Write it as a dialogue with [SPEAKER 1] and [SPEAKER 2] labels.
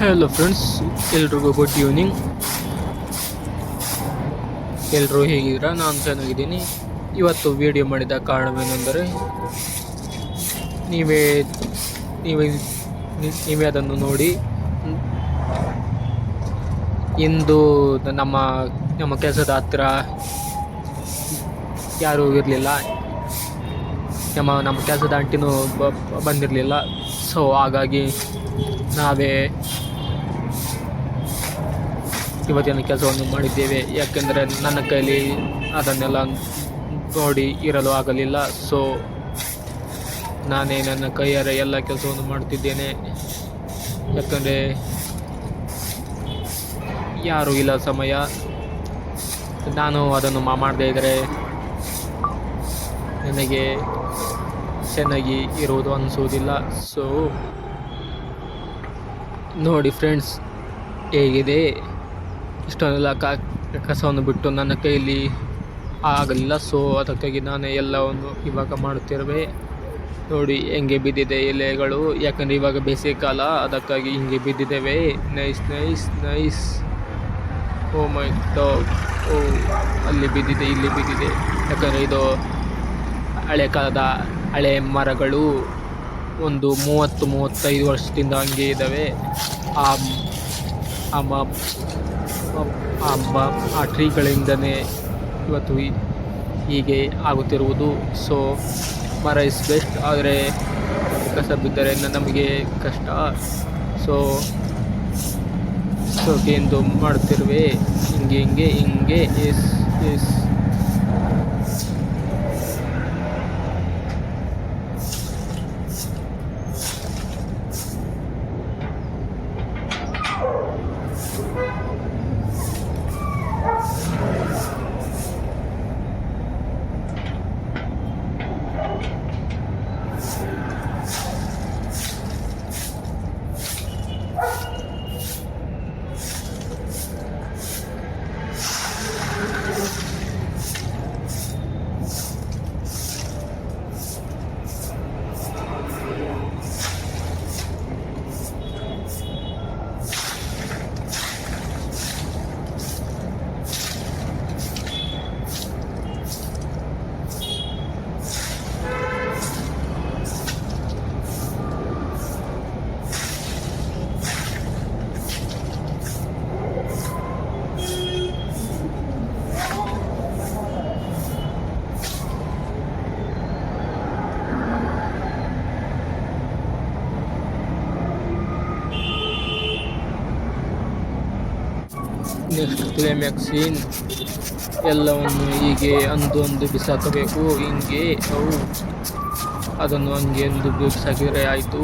[SPEAKER 1] Hello friends, ಎಲ್ರಿಗೂ good evening ಎಲ್ಲರೂ ಹೇಗಿದ್ದೀರಾ? ನಾನು ಚೆನ್ನಾಗಿದ್ದೀನಿ. ಇವತ್ತು ವಿಡಿಯೋ ಮಾಡಿದ ಕಾರಣವೇನೆಂದರೆ, ನೀವೇ ನೀವೇ ನೀವೇ ಅದನ್ನು ನೋಡಿ, ಇಂದು ನಮ್ಮ ನಮ್ಮ ಕೆಲಸದ ಹತ್ತಿರ ಯಾರೂ ಇರಲಿಲ್ಲ. ನಮ್ಮ ನಮ್ಮ ಕೆಲಸದ ಆಂಟಿನೂ ಬಂದಿರಲಿಲ್ಲ. ಸೊ ಹಾಗಾಗಿ ನಾವೇ ಇವತ್ತಿನ ಕೆಲಸವನ್ನು ಮಾಡಿದ್ದೇವೆ. ಯಾಕೆಂದರೆ ನನ್ನ ಕೈಲಿ ಅದನ್ನೆಲ್ಲ ನೋಡಿ ಇರಲು ಆಗಲಿಲ್ಲ. ಸೊ ನಾನೇ ನನ್ನ ಕೈಯಾರೆ ಎಲ್ಲ ಕೆಲಸವನ್ನು ಮಾಡುತ್ತಿದ್ದೇನೆ. ಯಾಕಂದರೆ ಯಾರೂ ಇಲ್ಲ ಸಮಯ. ನಾನು ಅದನ್ನು ಮಾಡದೇ ಇದ್ದರೆ ನನಗೆ ಚೆನ್ನಾಗಿ ಇರುವುದು ಅನಿಸುವುದಿಲ್ಲ. ಸೊ ನೋಡಿ ಫ್ರೆಂಡ್ಸ್ ಹೇಗಿದೆ? ಇಷ್ಟೊಂದೆಲ್ಲ ಕ, ಕಸವನ್ನು ಬಿಟ್ಟು ನನ್ನ ಕೈಯಲ್ಲಿ ಆಗಲಿಲ್ಲ ಸೊ ಅದಕ್ಕಾಗಿ ನಾನೇ ಎಲ್ಲವನ್ನು ಇವಾಗ ಮಾಡುತ್ತಿರುವೆ. ನೋಡಿ, ಹೆಂಗೆ ಬಿದ್ದಿದೆ ಎಲೆಗಳು. ಯಾಕಂದರೆ ಇವಾಗ ಬೇಸಿಗೆ ಕಾಲ, ಅದಕ್ಕಾಗಿ ಹಿಂಗೆ ಬಿದ್ದಿದ್ದೇವೆ. Nice nice nice oh my top oh ಅಲ್ಲಿ ಬಿದ್ದಿದೆ, ಇಲ್ಲಿ ಬಿದ್ದಿದೆ. ಯಾಕಂದರೆ ಇದು ಹಳೆ ಕಾಲದ ಹಳೆ ಮರಗಳು. ಒಂದು ಮೂವತ್ತು, ಮೂವತ್ತೈದು ವರ್ಷದಿಂದ ಹಂಗೆ ಇದ್ದಾವೆ. ಆ ಆ ಆ ಟ್ರೀಗಳಿಂದನೇ ಇವತ್ತು ಹೀಗೆ ಆಗುತ್ತಿರುವುದು. ಸೊ ಮರ ಇಸ್ ಬೆಸ್ಟ್ ಆದರೆ ಕಸ ಬಿದ್ದರೆ ನಮಗೆ ಕಷ್ಟ. ಸೊ ಸೊ ಎಂದು ಮಾಡುತ್ತಿರುವೆ. ಹಿಂಗೆ ಹಿಂಗೆ ಹಿಂಗೆ ಎಸ್ ಎಸ್ ಕ್ಲೈಮ್ಯಾಕ್ಸಿನ್ ಎಲ್ಲವನ್ನು ಹೀಗೆ ಅಂದು ಅಂದು ಬಿಸಾಕಬೇಕು. ಹಿಂಗೆ ಅವು ಅದನ್ನು ಹಂಗೆ ಎಂದು ಬಿಸಾಕಿದರೆ ಆಯಿತು.